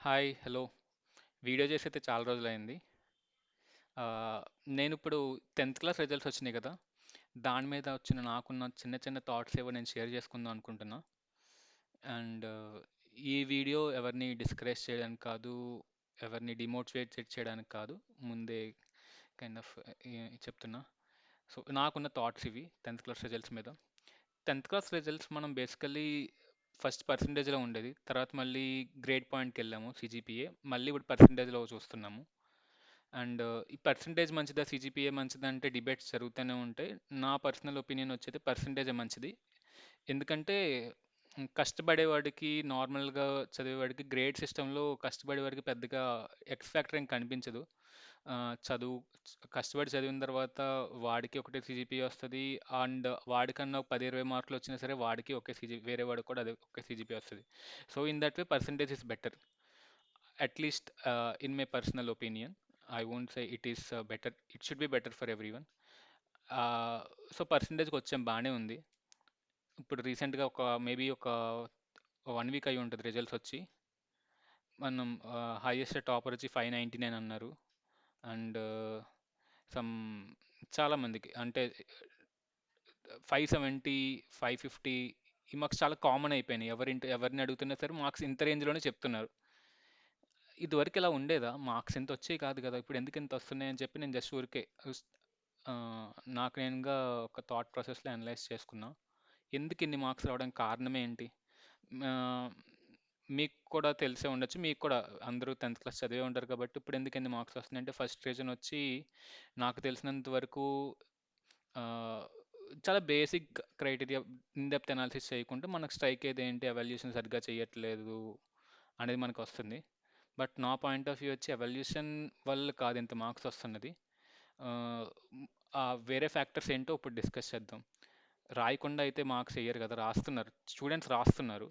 Hi hello video చేసి అయితే చాలా రోజులైంది నేను ఇప్పుడు టెన్త్ క్లాస్ రిజల్ట్స్ వచ్చినాయి కదా! దాని మీద వచ్చిన నాకున్న చిన్న చిన్న థాట్స్ ఏవో నేను షేర్ చేసుకుందాం అనుకుంటున్నా. అండ్ ఈ వీడియో ఎవరిని డిస్కరేజ్ చేయడానికి కాదు, ఎవరిని డిమోటివేట్ చేయడానికి కాదు. ముందే కైండ్ ఆఫ్ చెప్తున్నా. సో, నాకున్న థాట్స్ ఇవి 10థ్ క్లాస్ రిజల్ట్స్ మీద. 10థ్ క్లాస్ రిజల్ట్స్ మనం బేసికల్లీ ఫస్ట్ పర్సెంటేజ్‌లో ఉండేది. తర్వాత మళ్ళీ గ్రేడ్ పాయింట్‌కెళ్ళాము సీజీపీఏ. మళ్ళీ ఇప్పుడు పర్సెంటేజ్‌లో చూస్తున్నాము. అండ్ ఈ పర్సెంటేజ్ మంచిదా? సీజీపీఏ మంచిదా? అంటే డిబేట్స్ జరుగుతూనే ఉంటాయి. నా పర్సనల్ ఒపీనియన్ వచ్చేది పర్సంటేజే మంచిది. ఎందుకంటే కష్టపడేవాడికి నార్మల్‌గా చదివేవాడికి గ్రేడ్ సిస్టంలో కష్టపడేవాడికి పెద్దగా ఎక్స్ ఫ్యాక్టర్ ఏం కనిపించదు. చదువు కష్టపడి చదివిన తర్వాత వాడికి ఒకటే సిజిపి వస్తుంది అండ్ వాడికన్నా ఒక 10, 20 మార్కులు వచ్చినా సరే వాడికి ఒకే సిజి వేరే వాడికి కూడా అదే ఒకే సిజిపి వస్తుంది so, in that way percentage is better. At least in my personal opinion. I won't say it is better. It should be better for everyone so, పర్సెంటేజ్‌కొచ్చాం బాగానే ఉంది. ఇప్పుడు రీసెంట్‌గా ఒక మేబీ ఒక వన్ వీక్ అయ్యి ఉంటుంది రిజల్ట్స్ వచ్చి. మనం హైయెస్ట్ టాపర్ వచ్చి 599 అన్నారు. అండ్ సమ్ చాలా మందికి అంటే 570, 550 ఈ మార్క్స్ చాలా కామన్ అయిపోయినాయి. ఎవరింటి ఎవరిని అడుగుతున్నా సరే మార్క్స్ ఇంత రేంజ్‌లోనే చెప్తున్నారు. ఇదివరకు ఇలా ఉండేదా? మార్క్స్ ఇంత వచ్చేవి కాదు కదా! ఇప్పుడు ఎందుకు ఇంత వస్తున్నాయి అని చెప్పి నేను జస్ట్ ఊరికే ఉస్ ఆహ్, నాకు నేనుగా ఒక థాట్ ప్రాసెస్‌లో అనలైజ్ చేసుకున్నా. ఎందుకు ఇన్ని మార్క్స్ రావడానికి కారణం ఏంటి? ఆహ్, మీకు కూడా తెలిసే ఉండొచ్చు. మీకు కూడా అందరూ 10థ్ క్లాస్ చదివే ఉంటారు కాబట్టి ఇప్పుడు ఎందుకు ఎన్ని మార్క్స్ వస్తున్నాయి అంటే ఫస్ట్ రీజన్ వచ్చి నాకు తెలిసినంత వరకు చాలా basic criteria in depth analysis చేయకుండా మనకు స్ట్రైక్ అయ్యేది ఏంటి ఎవాల్యుయేషన్ సరిగ్గా చేయట్లేదు అనేది మనకు వస్తుంది. బట్ నా పాయింట్ ఆఫ్ వ్యూ వచ్చి ఎవల్యూషన్ వల్ల కాదు ఇంత మార్క్స్ వస్తున్నది. ఆ వేరే ఫ్యాక్టర్స్ ఏంటో ఇప్పుడు డిస్కస్ చేద్దాం. రాయకుండా అయితే మార్క్స్ వేయరు కదా! రాస్తున్నారు. స్టూడెంట్స్ రాస్తున్నారు.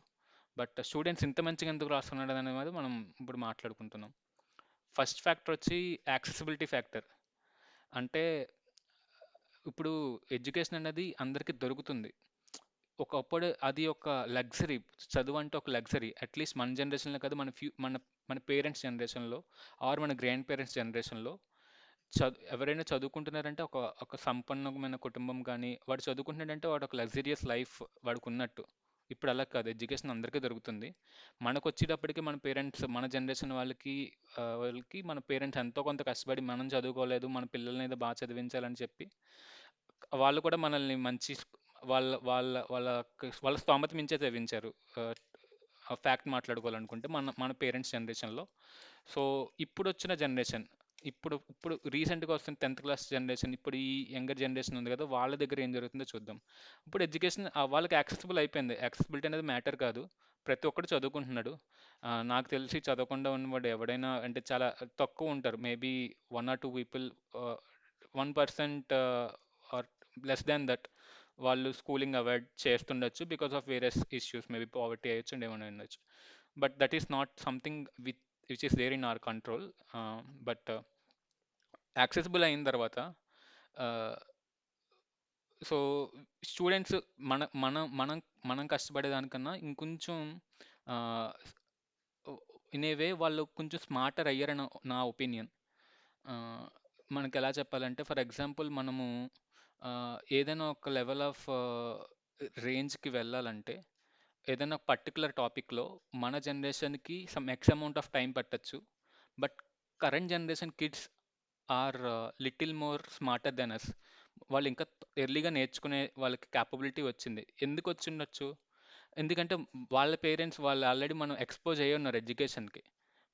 బట్ స్టూడెంట్స్ ఇంత మంచిగా ఎందుకు రాస్తున్నాడు అనేది మీద మనం ఇప్పుడు మాట్లాడుకుంటున్నాం. ఫస్ట్ ఫ్యాక్టర్ వచ్చి యాక్సెసిబిలిటీ ఫ్యాక్టర్. అంటే ఇప్పుడు ఎడ్యుకేషన్ అనేది అందరికీ దొరుకుతుంది. ఒకప్పుడు అది ఒక లగ్జరీ. చదువు అంటే ఒక లగ్జరీ. అట్‌లీస్ట్ మన జనరేషన్‌లో కాదు మన ఫ్యూ మన మన పేరెంట్స్ జనరేషన్‌లో ఆర్ మన గ్రాండ్ పేరెంట్స్ జనరేషన్‌లో చదు ఎవరైనా చదువుకుంటున్నారంటే ఒక ఒక సంపన్నమైన కుటుంబం కానీ వాడు చదువుకుంటున్నాడంటే వాడు ఒక లగ్జరియస్ లైఫ్ వాడుకున్నట్టు ఇప్పుడు అలా కాదు. ఎడ్యుకేషన్ అందరికీ దొరుకుతుంది. మనకొచ్చేటప్పటికి మన పేరెంట్స్ మన జనరేషన్ వాళ్ళకి వాళ్ళకి మన పేరెంట్స్ ఎంతో కొంత కష్టపడి మనం చదువుకోలేదు. మన పిల్లల్ని ఏదో బాగా చదివించాలని చెప్పి వాళ్ళు కూడా మనల్ని మంచి వాళ్ళ వాళ్ళ వాళ్ళ వాళ్ళ స్తోమత మించే చదివించారు. ఫ్యాక్ట్ మాట్లాడుకోవాలనుకుంటే మన మన పేరెంట్స్ జనరేషన్‌లో. సో, ఇప్పుడు వచ్చిన జనరేషన్ ఇప్పుడు ఇప్పుడు రీసెంట్‌గా వస్తున్న 10థ్ క్లాస్ జనరేషన్ ఇప్పుడు ఈ యంగర్ జనరేషన్ ఉంది కదా! వాళ్ళ దగ్గర ఏం జరుగుతుందో చూద్దాం. ఇప్పుడు ఎడ్యుకేషన్ వాళ్ళకి యాక్సెసిబుల్ అయిపోయింది. యాక్సెసిబిలిటీ అనేది మ్యాటర్ కాదు. ప్రతి ఒక్కడు చదువుకుంటున్నాడు. నాకు తెలిసి చదవకుండా ఉన్నవాడు ఎవడైనా అంటే చాలా తక్కువ ఉంటారు. Maybe one or two people one percent or less than that వాళ్ళు schooling avoid చేస్తుండొచ్చు. Because of various issues maybe poverty అయ్యొచ్చు and ఏమైనా ఉండొచ్చు. But that is not something with which is there in our control. But accessible అయిన తర్వాత uh, so, students మన మనం మనం మనం కష్టపడేదానికన్నా ఇంకొంచెం ఇన్ ఏ వే వాళ్ళు కొంచెం స్మార్టర్ అయ్యారని నా ఒపీనియన్. Uh, మనకు ఎలా చెప్పాలంటే ఫర్ ఎగ్జాంపుల్ మనము uh, ఏదైనా ఒక లెవెల్ ఆఫ్ రేంజ్‌కి వెళ్ళాలంటే ఏదైనా పర్టికులర్ టాపిక్‌లో మన జనరేషన్‌కి some X amount of time పట్టచ్చు but current generation kids are little more smarter than us. వాళ్ళు ఇంకా ఎర్లీగా నేర్చుకునే వాళ్ళకి క్యాపబిలిటీ వచ్చింది. ఎందుకు వచ్చుండొచ్చు? ఎందుకంటే వాళ్ళ పేరెంట్స్ వాళ్ళు ఆల్రెడీ మనం ఎక్స్‌పోజ్ అయ్యి ఉన్నారు ఎడ్యుకేషన్‌కి.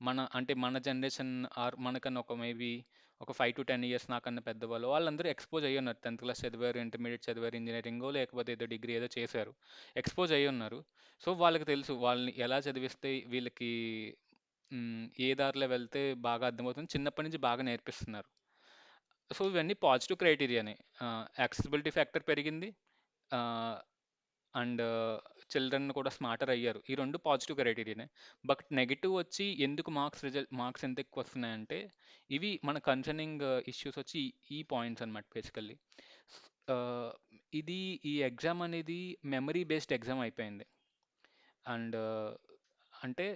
మన అంటే మన జనరేషన్ ఆర్ మనకన్నా ఒక మేబీ ఒక 5-10 ఇయర్స్ నాకన్నా పెద్దవాళ్ళు వాళ్ళందరూ ఎక్స్‌పోజ్ అయ్యి ఉన్నారు. 10థ్ క్లాస్ చదివారు, ఇంటర్మీడియట్ చదివారు, ఇంజినీరింగో లేకపోతే ఏదో డిగ్రీ ఏదో చేశారు. ఎక్స్‌పోజ్ అయ్యి ఉన్నారు. సో, వాళ్ళకి తెలుసు వాళ్ళని ఎలా చదివిస్తే వీళ్ళకి ఏ దారిలో వెళ్తే బాగా అర్థమవుతుంది. చిన్నప్పటి నుంచి బాగా నేర్పిస్తున్నారు. సో, ఇవన్నీ పాజిటివ్ క్రైటీరియానే. యాక్సెసిబిలిటీ ఫ్యాక్టర్ పెరిగింది. అండ్ చిల్డ్రన్ కూడా స్మార్టర్ అయ్యారు. ఈ రెండు పాజిటివ్ క్రైటీరియానే. బట్ నెగిటివ్ వచ్చి ఎందుకు మార్క్స్ రిజల్ట్ మార్క్స్ ఎంత ఎక్కువ వస్తున్నాయంటే ఇవి మన కన్సర్నింగ్ ఇష్యూస్ వచ్చి ఈ పాయింట్స్ అన్నమాట బేసికల్లీ. ఇది ఈ ఎగ్జామ్ అనేది మెమరీ బేస్డ్ ఎగ్జామ్ అయిపోయింది. అండ్ అంటే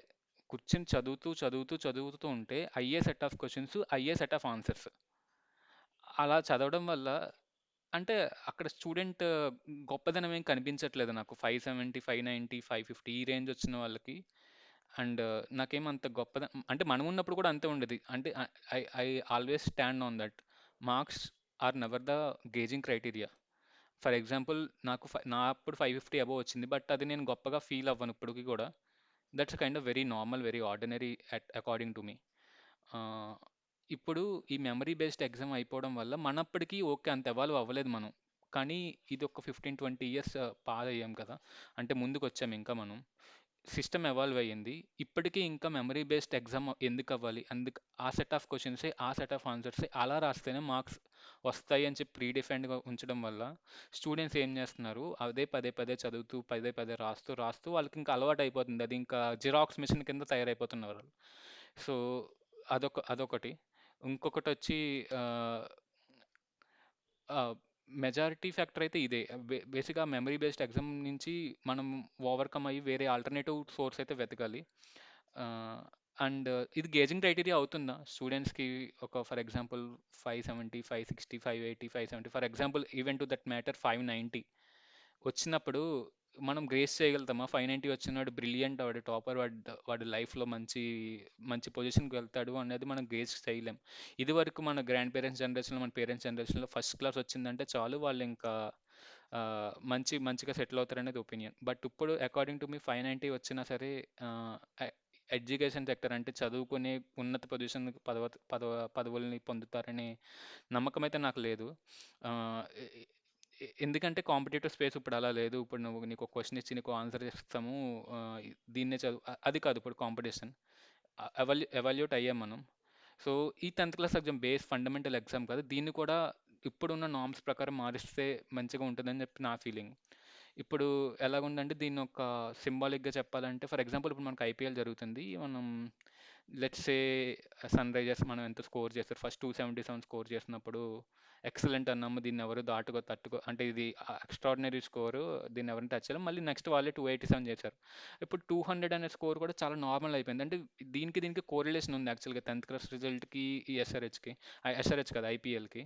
కూర్చొని చదువుతూ చదువుతూ చదువుతూ ఉంటే అయ్యే సెట్ ఆఫ్ క్వశ్చన్స్ అయ్యే సెట్ ఆఫ్ ఆన్సర్స్ అలా చదవడం వల్ల అంటే అక్కడ స్టూడెంట్ గొప్పదనం ఏం కనిపించట్లేదు నాకు. Five seventy five ninety five fifty ఈ రేంజ్ వచ్చిన వాళ్ళకి. అండ్ నాకేం అంత గొప్పద అంటే మనం ఉన్నప్పుడు కూడా అంతే ఉండేది. అంటే I I always stand on that. Marks are never the gauging criteria. For example నాకు ఫై నా అప్పుడు ఫైవ్ ఫిఫ్టీ అబోవ్ వచ్చింది బట్ అది నేను గొప్పగా ఫీల్ అవ్వను ఇప్పటికి కూడా. That's kind of very normal very ordinary according to me. ఇప్పుడు ఈ మెమరీ బేస్డ్ ఎగ్జామ్ అయిపోవడం వల్ల మనప్పటికీ ఓకే అంత ఎవాల్వ్ అవ్వలేదు మనం. కానీ ఇది ఒక ఫిఫ్టీన్ ట్వంటీ ఇయర్స్ పాస్ అయ్యాం కదా. అంటే ముందుకు వచ్చాం ఇంకా మనం. సిస్టమ్ ఎవాల్వ్ అయ్యింది. ఇప్పటికీ ఇంకా మెమరీ బేస్డ్ ఎగ్జామ్ ఎందుకు అవ్వాలి? అందుకు ఆ సెట్ ఆఫ్ క్వశ్చన్సే ఆ సెట్ ఆఫ్ ఆన్సర్సే అలా రాస్తేనే మార్క్స్ వస్తాయి అని చెప్పి ప్రీడిఫైన్డ్గా ఉంచడం వల్ల స్టూడెంట్స్ ఏం చేస్తున్నారు? అదే పదే పదే చదువుతూ పదే పదే రాస్తూ రాస్తూ వాళ్ళకి ఇంకా అలవాటు అయిపోతుంది. అది ఇంకా జిరాక్స్ మిషన్ కింద తయారైపోతున్నారు వాళ్ళు. సో అదొక అదొకటి. ఇంకొకటి వచ్చి మెజారిటీ ఫ్యాక్టర్ అయితే ఇదే. బేసిక్గా మెమరీ బేస్డ్ ఎగ్జామ్ నుంచి మనం ఓవర్కమ్ అయ్యి వేరే ఆల్టర్నేటివ్ సోర్స్ అయితే వెతకాలి. అండ్ ఇది గేజింగ్ క్రైటీరియా అవుతుందా? స్టూడెంట్స్కి ఒక for example five seventy five sixty five eighty five seventy for example even to that matter five ninety. వచ్చినప్పుడు మనం గ్రేస్ చేయగలుగుతామా? ఫైవ్ నైంటీ వచ్చినాడు బ్రిలియంట్ వాడు టాపర్ వాడు వాడు లైఫ్లో మంచి మంచి పొజిషన్కి వెళ్తాడు అనేది మనం గ్రేస్ చేయలేం. ఇది వరకు మన గ్రాండ్ పేరెంట్స్ జనరేషన్లో మన పేరెంట్స్ జనరేషన్లో ఫస్ట్ క్లాస్ వచ్చిందంటే చాలు వాళ్ళు ఇంకా మంచి మంచిగా సెటిల్ అవుతారనేది ఒపీనియన్ బట్ ఇప్పుడు according to me five ninety వచ్చినా సరే ఎడ్యుకేషన్ సెక్టర్ అంటే చదువుకునే ఉన్నత పొజిషన్ పదవ పదవ పదవుల్ని పొందుతారనే నమ్మకం అయితే నాకు లేదు. ఎందుకంటే కాంపిటేటివ్ స్పేస్ ఇప్పుడు అలా లేదు. ఇప్పుడు నువ్వు నీకు క్వశ్చన్ ఇచ్చి నీకు ఆన్సర్ చేస్తాము. దీన్నే చదువు అది కాదు ఇప్పుడు కాంపిటీషన్. ఎవాల్యూ ఎవాల్యూట్ అయ్యాం మనం. సో ఈ tenth class exam base fundamental exam కాదు. దీన్ని కూడా ఇప్పుడున్న నామ్స్ ప్రకారం మారిస్తే మంచిగా ఉంటుందని చెప్పి నా ఫీలింగ్. ఇప్పుడు ఎలాగుందంటే దీన్ని ఒక సింబాలిక్గా చెప్పాలంటే ఫర్ ఎగ్జాంపుల్ ఇప్పుడు మనకు ఐపీఎల్ జరుగుతుంది. మనం లెట్స్ సే సన్ రైజర్స్ మనం ఎంత స్కోర్ చేస్తారు? First two seventy seven score చేసినప్పుడు ఎక్సలెంట్ అన్నాము దీన్ని ఎవరు దాటుకో తట్టుకో అంటే ఇది ఎక్స్ట్రాడినరీ స్కోర్ దీన్ని ఎవరిని టచ్ చేయలేదు మళ్ళీ నెక్స్ట్ వాళ్ళే టూ ఎయిటీ సెవెన్ చేశారు. ఇప్పుడు టూ హండ్రెడ్ అనే స్కోర్ కూడా చాలా నార్మల్ అయిపోయింది. అంటే దీనికి దీనికి కోరిలేషన్ ఉంది యాక్చువల్గా టెన్త్ క్లాస్ రిజల్ట్కి ఈ ఎస్ఆర్హెచ్కి ఎస్ఆర్హెచ్ కదా ఐపీఎల్కి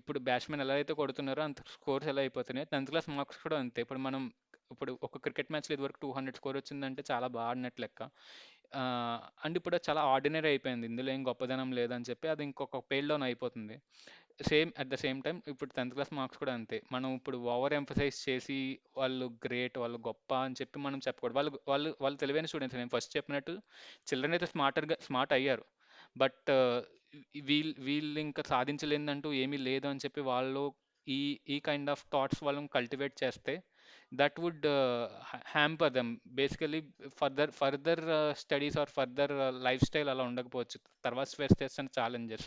ఇప్పుడు బ్యాట్స్మెన్ ఎలా అయితే కొడుతున్నారో అంత స్కోర్స్ ఎలా అయిపోతున్నాయి టెన్త్ క్లాస్ మార్క్స్ కూడా అంతే. ఇప్పుడు మనం ఇప్పుడు ఒక క్రికెట్ మ్యాచ్లో ఇదివరకు టూ హండ్రెడ్ స్కోర్ వచ్చిందంటే చాలా బాగా ఆడినట్టు లెక్క. అండ్ ఇప్పుడు చాలా ఆర్డినరీ అయిపోయింది. ఇందులో ఏం గొప్పదనం లేదని చెప్పి అది ఇంకొక పేల్ డౌన్ అయిపోతుంది. Same at the same time ఇప్పుడు టెన్త్ క్లాస్ మార్క్స్ కూడా అంతే. మనం ఇప్పుడు ఓవర్ ఎంఫసైజ్ చేసి వాళ్ళు గ్రేట్ వాళ్ళు గొప్ప అని చెప్పి మనం చెప్పకూడదు. వాళ్ళు వాళ్ళు వాళ్ళు తెలివైన స్టూడెంట్స్ నేను ఫస్ట్ చెప్పినట్టు చిల్డ్రన్ అయితే స్మార్టర్గా స్మార్ట్ అయ్యారు. బట్ uh, వీళ్ళు వీళ్ళు ఇంకా సాధించలేదంటూ ఏమీ లేదు అని చెప్పి వాళ్ళు ఈ ఈ కైండ్ ఆఫ్ థాట్స్ వాళ్ళని కల్టివేట్ చేస్తే that would hamper them basically further further studies or further lifestyle అలా ఉండకపోవచ్చు. తర్వాత ఫేస్ చేస్తున్న ఛాలెంజెస్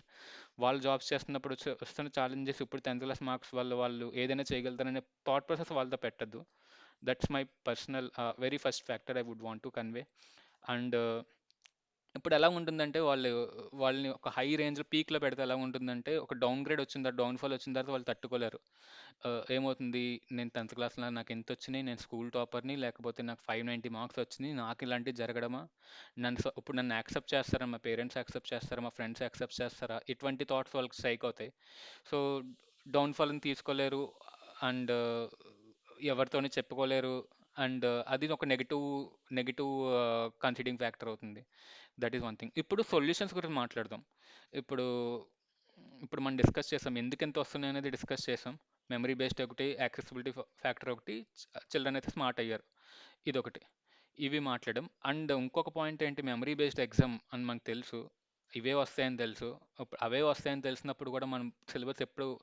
వాళ్ళు జాబ్స్ చేస్తున్నప్పుడు వస్తున్న ఛాలెంజెస్ ఇప్పుడు టెన్త్ క్లాస్ మార్క్స్ వల్ల వాళ్ళు ఏదైనా చేయగలుగుతారనే థాట్ ప్రాసెస్ వాళ్ళతో పెట్టద్దు. That's my personal very first factor I would want to convey and ఇప్పుడు ఎలా ఉంటుందంటే వాళ్ళు వాళ్ళని ఒక హై రేంజ్లో పీక్లో పెడితే ఎలా ఉంటుందంటే ఒక డౌన్ గ్రేడ్ వచ్చిన తర్వాత డౌన్ఫాల్ వచ్చిన తర్వాత వాళ్ళు తట్టుకోలేరు. ఏమవుతుంది? నేను టెన్త్ క్లాస్లో నాకు ఎంత వచ్చినాయి నేను స్కూల్ టాపర్ని లేకపోతే నాకు ఫైవ్ నైంటీ మార్క్స్ వచ్చినాయి? నాకు ఇలాంటివి జరగడమా? నన్ను ఇప్పుడు నన్ను యాక్సెప్ట్ చేస్తారా? మా పేరెంట్స్ యాక్సెప్ట్ చేస్తారా? మా ఫ్రెండ్స్ యాక్సెప్ట్ చేస్తారా? ఇటువంటి థాట్స్ వాళ్ళకి స్ట్రైక్ అవుతాయి. సో డౌన్ఫాల్ని తీసుకోలేరు అండ్ ఎవరితోని చెప్పుకోలేరు అండ్ అది ఒక నెగిటివ్ నెగిటివ్ కన్సిడింగ్ ఫ్యాక్టర్ అవుతుంది. దట్ ఈస్ వన్ థింగ్ ఇప్పుడు సొల్యూషన్స్ గురించి మాట్లాడదాం. ఇప్పుడు ఇప్పుడు మనం డిస్కస్ చేసాం. ఎందుకు ఎంత వస్తున్నాయి అనేది డిస్కస్ చేసాం. మెమరీ బేస్డ్ ఒకటి యాక్సెసిబిలిటీ ఫ్యాక్టర్ ఒకటి చిల్డ్రన్ అయితే స్మార్ట్ అయ్యారు. ఇదొకటి. ఇవి మాట్లాడడం అండ్ ఇంకొక పాయింట్ ఏంటి? మెమరీ బేస్డ్ ఎగ్జామ్ అని మనకు తెలుసు. ఇవే వస్తాయని తెలుసు. అవే వస్తాయని తెలిసినప్పుడు కూడా మనం సిలబస్ ఎప్పుడు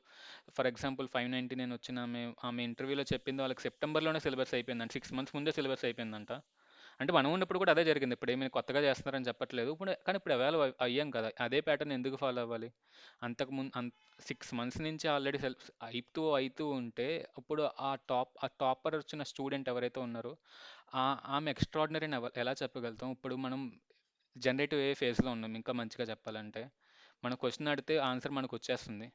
ఫర్ ఎగ్జాంపుల్ ఫైవ్ నైంటీ నేను వచ్చిన ఆమె ఆమె ఇంటర్వ్యూలో చెప్పింది వాళ్ళకి సెప్టెంబర్లోనే సిలబస్ అయిపోయిందంట. సిక్స్ మంత్స్ ముందే సిలబస్ అయిపోయిందంట. అంటే మనం ఉన్నప్పుడు కూడా అదే జరిగింది. ఇప్పుడు ఏమైనా కొత్తగా చేస్తున్నారని చెప్పట్లేదు. ఇప్పుడు కానీ ఇప్పుడు అవైలబుల్ అయ్యాం కదా. అదే ప్యాటర్న్ ఎందుకు ఫాలో అవ్వాలి? అంతకు ముందు సిక్స్ మంత్స్ నుంచి ఆల్రెడీ సెల్ఫ్ అవుతూ అవుతూ ఉంటే ఇప్పుడు ఆ టాప్ ఆ టాపర్ వచ్చిన స్టూడెంట్ ఎవరైతే ఉన్నారో ఆమె ఎక్స్ట్రాడినరీని ఎలా చెప్పగలుగుతాం? ఇప్పుడు మనం జనరేటివ్ ఏ ఫేజ్లో ఉన్నాం. ఇంకా మంచిగా చెప్పాలంటే. మన క్వశ్చన్ అడిగితే ఆన్సర్ మనకు వచ్చేస్తుంది.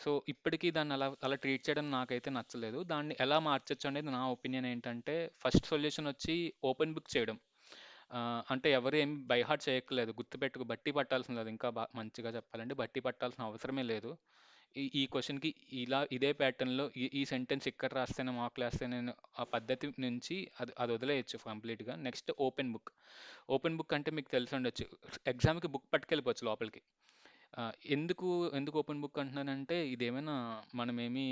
సో ఇప్పటికీ దాన్ని అలా అలా ట్రీట్ చేయడం నాకైతే నచ్చలేదు దాన్ని ఎలా మార్చచ్చు అనేది నా ఒపీనియన్ ఏంటంటే ఫస్ట్ సొల్యూషన్ వచ్చి ఓపెన్ బుక్ చేయడం అంటే ఎవరు ఏమి బైహార్ట్ చేయక్కర్లేదు. గుర్తుపెట్టుకు బట్టి పట్టాల్సిన లేదు. ఇంకా బా మంచిగా చెప్పాలంటే బట్టి పట్టాల్సిన అవసరమే లేదు. ఈ ఈ క్వశ్చన్కి ఇలా ఇదే ప్యాటర్న్‌లో ఈ ఈ సెంటెన్స్ ఇక్కడ రాస్తేనే మార్కులేస్తాయి నేను ఆ పద్ధతి నుంచి అది అది వదిలేయచ్చు కంప్లీట్‌గా. Next open book. Open book అంటే మీకు తెలిసి ఉండొచ్చు ఎగ్జామ్‌కి బుక్ పట్టుకెళ్ళిపోవచ్చు లోపలికి. ఎందుకు ఎందుకు ఓపెన్ బుక్ అంటున్నానంటే ఇదేమైనా మనమేమి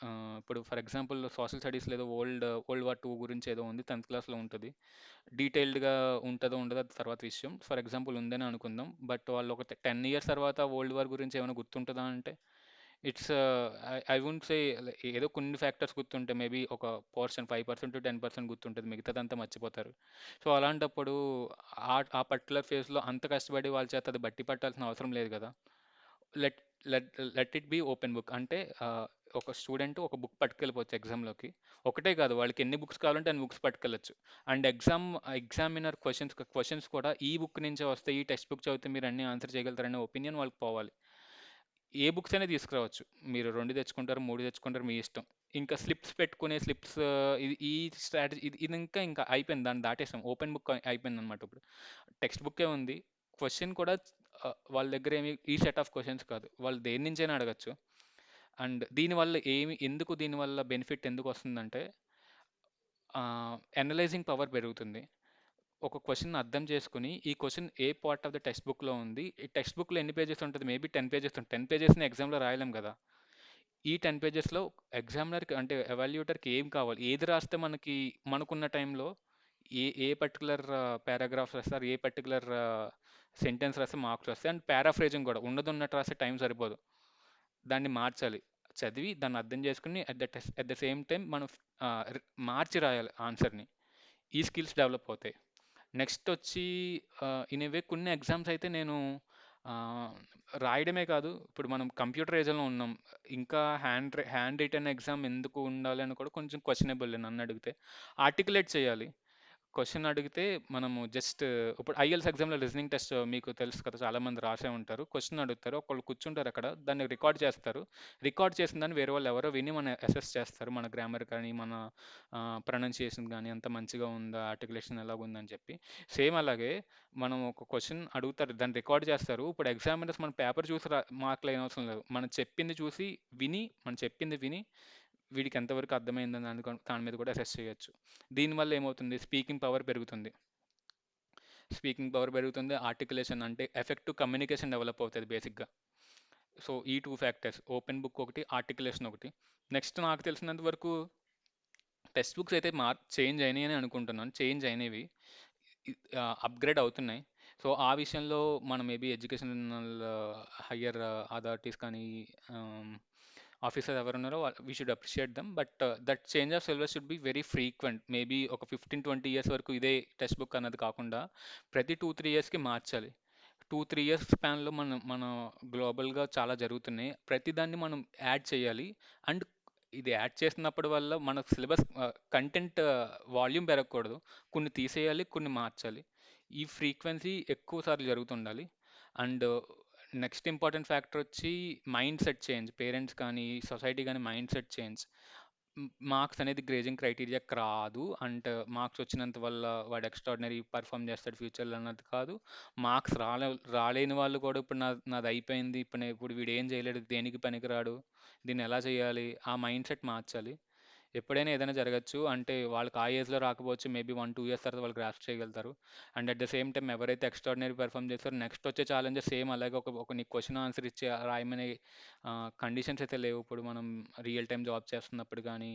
ఆహ్, ఇప్పుడు ఫర్ ఎగ్జాంపుల్ సోషల్ స్టడీస్‌లో ఏదో వరల్డ్ వరల్డ్ వార్ 2 గురించి ఏదో ఉంది 10థ్ క్లాస్‌లో ఉంటది. డీటెయిల్డ్‌గా ఉంటదో ఉండదో అది తర్వాత విషయం. ఫర్ ఎగ్జాంపుల్ ఉందని అనుకుందాం. బట్ వాళ్ళు ఒక 10 ఇయర్స్ తర్వాత వరల్డ్ వార్ గురించి ఏమైనా గుర్తుంటదా అంటే it's I I won't say ఏదో కొన్ని ఫ్యాక్టర్స్ గుర్తుంటే మేబీ ఒక portion five percent ten percent గుర్తుంటుంది మిగతాదంతా మర్చిపోతారు. సో, అలాంటప్పుడు ఆ ఆ పర్టికులర్ ఫేజ్‌లో అంత కష్టపడి వాళ్ళ చేత అది బట్టి పట్టాల్సిన అవసరం లేదు కదా let let let it be open book. అంటే ఒక స్టూడెంట్ ఒక బుక్ పట్టుకెళ్ళిపోవచ్చు ఎగ్జామ్‌లోకి. ఒకటే కాదు వాళ్ళకి ఎన్ని బుక్స్ కావాలంటే అన్ని books పట్టుకెళ్ళచ్చు and exam examiner questions questions కూడా ఈ బుక్ నుంచే వస్తాయి. ఈ టెక్స్ట్ బుక్ చదివితే మీరు అన్నీ ఆన్సర్ చేయగలుగుతారనే ఒపీనియన్ వాళ్ళకి పోవాలి. ఏ బుక్స్ అయినా తీసుకురావచ్చు. మీరు రెండు తెచ్చుకుంటారు, మూడు తెచ్చుకుంటారు మీ ఇష్టం. ఇంకా స్లిప్స్ పెట్టుకునే స్లిప్స్ ఇది ఈ స్ట్రాటజీ ఇది ఇది ఇంకా ఇంకా అయిపోయింది. దాన్ని దాటేసాం. ఓపెన్ బుక్ అయిపోయింది అనమాట ఇప్పుడు. టెక్స్ట్ బుక్కే ఉంది. క్వశ్చన్ కూడా వాళ్ళ దగ్గర ఏమి ఈ సెట్ ఆఫ్ క్వశ్చన్స్ కాదు. వాళ్ళు దేని నుంచైనా అడగొచ్చు. అండ్ దీనివల్ల ఏమి ఎందుకు దీనివల్ల బెనిఫిట్ ఎందుకు వస్తుందంటే అనలైజింగ్ పవర్ పెరుగుతుంది. ఒక క్వశ్చన్ అర్థం చేసుకుని ఈ క్వశ్చన్ ఏ పార్ట్ ఆఫ్ ద టెక్స్ట్ బుక్‌లో ఉంది. ఈ టెక్స్ట్ బుక్‌లో ఎన్ని పేజెస్ ఉంటుంది మేబీ 10 పేజెస్ ఉంటుంది. 10 పేజెస్‌ని ఎగ్జామ్‌లో రాయలేం కదా ఈ 10 పేజెస్‌లో ఎగ్జామినర్‌కి అంటే ఎవాల్యుయేటర్‌కి ఏం కావాలి? ఏది రాస్తే మనకి మనకున్న టైంలో ఏ ఏ పర్టికులర్ పారాగ్రాఫ్స్ రాస్తారు? ఏ పర్టికులర్ సెంటెన్స్ రాస్తే మార్క్స్ వస్తాయి? అండ్ పారాఫ్రేజింగ్ కూడా ఉన్నది ఉన్నట్టు రాస్తే టైం సరిపోదు. దాన్ని మార్చాలి. చదివి దాన్ని అర్థం చేసుకొని at the at the same time మనం మార్చి రాయాలి ఆన్సర్‌ని. ఈ స్కిల్స్ డెవలప్ అవుతాయి. నెక్స్ట్ వచ్చి ఇన్ ఎ వే కొన్ని ఎగ్జామ్స్ అయితే నేను రాయడమే కాదు. ఇప్పుడు మనం కంప్యూటర్ ఏజ్‌లో ఉన్నాం. ఇంకా హ్యాండ్ హ్యాండ్ రిటర్న్ ఎగ్జామ్ ఎందుకు ఉండాలి అని కూడా కొంచెం క్వశ్చనబుల్ నన్ను అడిగితే ఆర్టికులేట్ చేయాలి. క్వశ్చన్ అడిగితే మనము జస్ట్ ఇప్పుడు ఐఎల్స్ ఎగ్జామ్‌లో లిజనింగ్ టెస్ట్ మీకు తెలుసు కదా! చాలామంది రాసే ఉంటారు. క్వశ్చన్ అడుగుతారు. ఒకళ్ళు కూర్చుంటారు అక్కడ. దాన్ని రికార్డ్ చేస్తారు. రికార్డ్ చేసిన దాన్ని వేరే వాళ్ళు ఎవరో విని మన అసెస్ చేస్తారు. మన గ్రామర్ కానీ, మన ప్రొనౌన్సియేషన్ కానీ అంత మంచిగా ఉందా? ఆర్టికులేషన్ ఎలాగుందని చెప్పి. సేమ్ అలాగే మనం ఒక క్వశ్చన్ అడుగుతారు. దాన్ని రికార్డ్ చేస్తారు. ఇప్పుడు ఎగ్జామినర్స్ మన పేపర్ చూసి రా అయిన అవసరం లేదు. మనం చెప్పింది చూసి విని, మనం చెప్పింది విని వీడికి ఎంతవరకు అర్థమైందని దాని దాని మీద కూడా అసెస్ చేయొచ్చు. దీనివల్ల ఏమవుతుంది? స్పీకింగ్ పవర్ పెరుగుతుంది. స్పీకింగ్ పవర్ పెరుగుతుంది. ఆర్టికులేషన్ అంటే ఎఫెక్టివ్ కమ్యూనికేషన్ డెవలప్ అవుతుంది బేసిక్‌గా. సో, ఈ టూ ఫ్యాక్టర్స్ ఓపెన్ బుక్ ఒకటి, ఆర్టికులేషన్ ఒకటి. నెక్స్ట్ నాకు తెలిసినంత వరకు టెక్స్ట్ బుక్స్ అయితే మార్ చేంజ్ అయినాయని అనుకుంటున్నాను. చేంజ్ అయినవి. అప్‌గ్రేడ్ అవుతున్నాయి. సో, ఆ విషయంలో మనం మేబీ ఎడ్యుకేషనల్ హయ్యర్ అథారిటీస్ కానీ ఆఫీసర్ ఎవరున్నారో we we should appreciate them but that change of syllabus should be very frequent. Maybe ఒక 15, 20 ఇయర్స్ వరకు ఇదే టెక్స్ట్ బుక్ అన్నది కాకుండా ప్రతి 2, 3 ఇయర్స్‌కి మార్చాలి. 2, 3 ఇయర్స్ స్పాన్‌లో మనం మన గ్లోబల్‌గా చాలా జరుగుతున్నాయి. ప్రతిదాన్ని మనం యాడ్ చేయాలి. అండ్ ఇది యాడ్ చేసినప్పటి వల్ల మన సిలబస్ కంటెంట్ వాల్యూమ్ పెరగకూడదు. కొన్ని తీసేయాలి, కొన్ని మార్చాలి. ఈ ఫ్రీక్వెన్సీ ఎక్కువ సార్లు జరుగుతుండాలి. అండ్ నెక్స్ట్ ఇంపార్టెంట్ ఫ్యాక్టర్ వచ్చి మైండ్ సెట్ చేంజ్. పేరెంట్స్ కానీ, సొసైటీ కానీ మైండ్ సెట్ చేంజ్. మార్క్స్ అనేది గ్రేజింగ్ క్రైటీరియాకి రాదు. అండ్ మార్క్స్ వచ్చినంత వల్ల వాడు ఎక్స్ట్రాడినరీ పర్ఫామ్ చేస్తాడు ఫ్యూచర్‌లో అన్నది కాదు. మార్క్స్ రాలే రాలేని వాళ్ళు కూడా ఇప్పుడు నా నాది అయిపోయింది. ఇప్పుడు నేను ఇప్పుడు వీడు ఏం చేయలేడు. దేనికి పనికిరాడు. దీన్ని ఎలా చేయాలి? ఆ మైండ్ సెట్ మార్చాలి. ఎప్పుడైనా ఏదైనా జరగచ్చు అంటే వాళ్ళకి ఆ ఏజ్‌లో రాకపోవచ్చు. మేబీ 1, 2 ఇయర్స్ తర్వాత వాళ్ళు గ్రాఫ్ చేయగలుగుతారు. And at the same time ఎవరైతే ఎక్స్ట్రాడినరీ పెర్ఫార్మ్ చేస్తారో నెక్స్ట్ వచ్చే ఛాలెంజెస్ సేమ్ అలాగే ఒక ఒక నీకు క్వశ్చన్ ఆన్సర్ ఇచ్చి రాయమనే కండిషన్స్ అయితే లేవు. ఇప్పుడు మనం రియల్ టైమ్ జాబ్ చేస్తున్నప్పుడు కానీ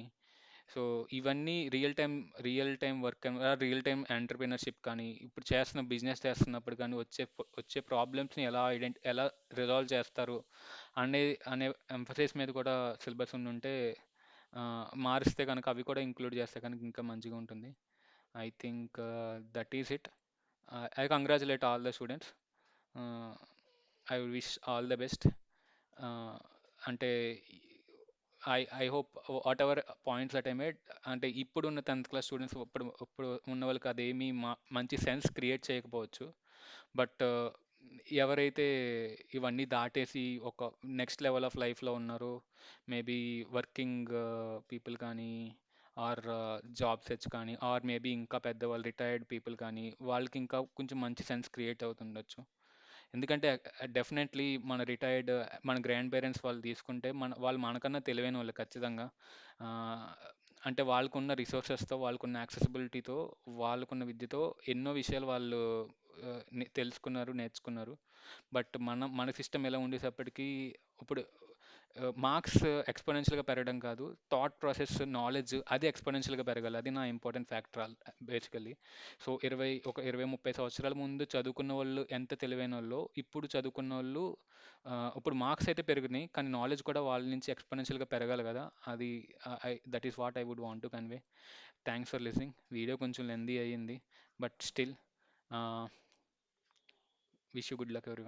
సో, ఇవన్నీ real time real time work real time entrepreneurship కానీ, ఇప్పుడు చేస్తున్న బిజినెస్ చేస్తున్నప్పుడు కానీ వచ్చే వచ్చే ప్రాబ్లమ్స్‌ని ఎలా ఐడెంటి ఎలా రిజాల్వ్ చేస్తారు అనే అనే ఎంఫసిస్ మీద కూడా సిలబస్ ఉండుంటే ఉంటే మారిస్తే కనుక అవి కూడా ఇంక్లూడ్ చేస్తే కనుక ఇంకా మంచిగా ఉంటుంది. I think that is it. I congratulate all the students. I wish all the best. అంటే I I hope whatever points at I made అంటే ఇప్పుడున్న 10థ్ క్లాస్ స్టూడెంట్స్ ఇప్పుడు ఇప్పుడు ఉన్న వాళ్ళకి అదేమీ మా మంచి సెన్స్ క్రియేట్ చేయకపోవచ్చు. బట్ ఎవరైతే ఇవన్నీ దాటేసి ఒక నెక్స్ట్ లెవెల్ ఆఫ్ లైఫ్‌లో ఉన్నారో మేబీ వర్కింగ్ పీపుల్ కానీ ఆర్ జాబ్ సెర్చ్ కానీ ఆర్ మేబీ ఇంకా పెద్దవాళ్ళు రిటైర్డ్ పీపుల్ కానీ వాళ్ళకి ఇంకా కొంచెం మంచి సెన్స్ క్రియేట్ అవుతుండొచ్చు. ఎందుకంటే డెఫినెట్లీ మన రిటైర్డ్ మన గ్రాండ్ పేరెంట్స్ వాళ్ళు తీసుకుంటే మన వాళ్ళు మనకన్నా తెలివైన వాళ్ళు ఖచ్చితంగా. అంటే వాళ్ళకున్న రిసోర్సెస్తో వాళ్ళకున్న యాక్సెసిబిలిటీతో వాళ్ళకున్న విద్యతో ఎన్నో విషయాలు వాళ్ళు తెలుసుకున్నారు నేర్చుకున్నారు. బట్ మన మన సిస్టమ్ ఎలా ఉండేటప్పటికీ ఇప్పుడు మార్క్స్ ఎక్స్పోనెన్షియల్గా పెరగడం కాదు థాట్ ప్రాసెస్ నాలెడ్జ్ అది ఎక్స్పోనెన్షియల్గా పెరగాలి. అది నా ఇంపార్టెంట్ ఫ్యాక్టర్ బేసికల్లీ. సో ఇరవై ఒక ఇరవై ముప్పై సంవత్సరాల ముందు చదువుకున్న వాళ్ళు ఎంత తెలివైన వాళ్ళు ఇప్పుడు చదువుకున్న వాళ్ళు ఇప్పుడు మార్క్స్ అయితే పెరిగినాయి కానీ నాలెడ్జ్ కూడా వాళ్ళ నుంచి ఎక్స్పోనెన్షియల్గా పెరగాలి కదా. అది that is what I would want to convey thanks for listening video కొంచెం లెందీ అయ్యింది but still wish you good luck ఎవరి